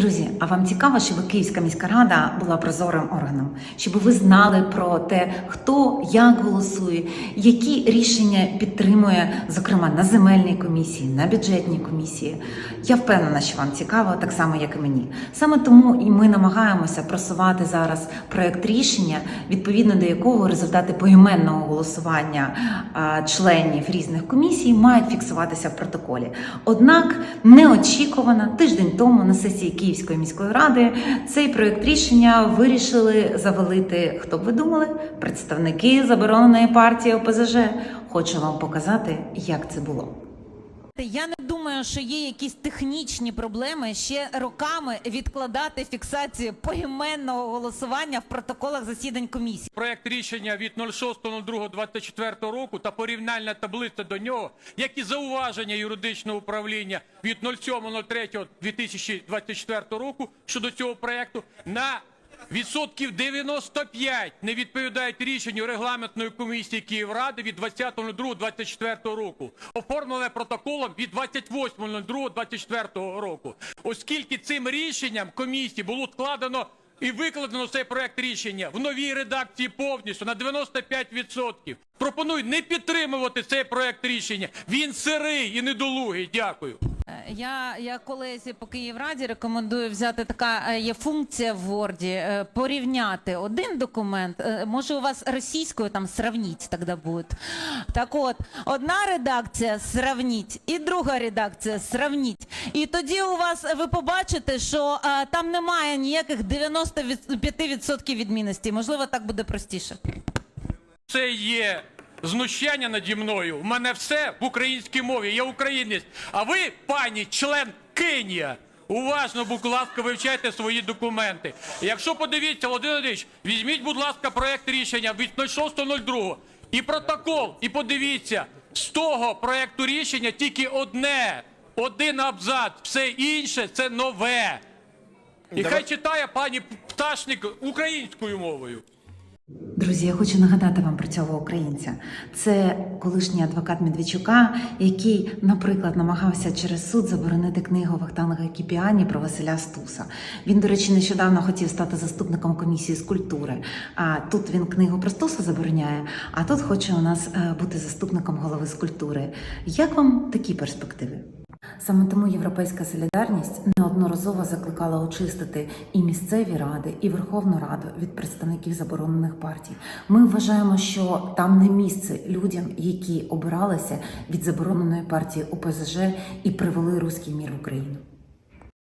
Друзі, а вам цікаво, щоб Київська міська рада була прозорим органом, щоб ви знали про те, хто як голосує, які рішення підтримує, зокрема на земельній комісії, на бюджетній комісії. Я впевнена, що вам цікаво, так само як і мені. Саме тому і ми намагаємося просувати зараз проект рішення, відповідно до якого результати поіменного голосування членів різних комісій мають фіксуватися в протоколі. Однак неочікувано тиждень тому на сесії Київської міської ради цей проект рішення вирішили завалити. Хто б ви думали? Представники забороненої партії ОПЗЖ. Хочу вам показати, як це було. Я не думаю, що є якісь технічні проблеми ще роками відкладати фіксацію поіменного голосування в протоколах засідань комісії. Проект рішення від 06.02.24 року та порівняльна таблиця до нього, як і зауваження юридичного управління від 07.03.2024 року щодо цього проекту на відсотків 95 не відповідають рішенню регламентної комісії Київради від 20.02.24 року, оформлене протоколом від 28.02.24 року. Оскільки цим рішенням комісії було складено і викладено цей проект рішення в новій редакції повністю на 95%. Пропоную не підтримувати цей проект рішення. Він сирий і недолугий. Дякую. Я, я колезі по Київраді рекомендую взяти така е, є функція в Word, е, порівняти один документ. е, Може, у вас російською там сравніть тоді буде. Так от, одна редакція сравніть, і друга редакція сравніть. І тоді у вас ви побачите, що е, там немає ніяких 95% відмінностей. Можливо, так буде простіше. Це є знущання наді мною. У мене все в українській мові. Я українець. А ви, пані, член Кенія. Уважно, будь ласка, вивчайте свої документи. Якщо подивіться, Володимир Андрійович, візьміть, будь ласка, проект рішення від 06.02 і протокол, і подивіться, з того проекту рішення тільки одне, один абзац, все інше це нове. І хай читає пані Пташник українською мовою. Друзі, я хочу нагадати вам про цього українця. Це колишній адвокат Медведчука, який, наприклад, намагався через суд заборонити книгу Вахтанга Кіпіані про Василя Стуса. Він, до речі, нещодавно хотів стати заступником комісії з культури. А тут він книгу про Стуса забороняє, а тут хоче у нас е, бути заступником голови з культури. Як вам такі перспективи? Саме тому Європейська солідарність неодноразово закликала очистити і місцеві ради, і Верховну Раду від представників заборонених партій. Ми вважаємо, що там не місце людям, які обиралися від забороненої партії ОПЗЖ і привели руський мір в Україну.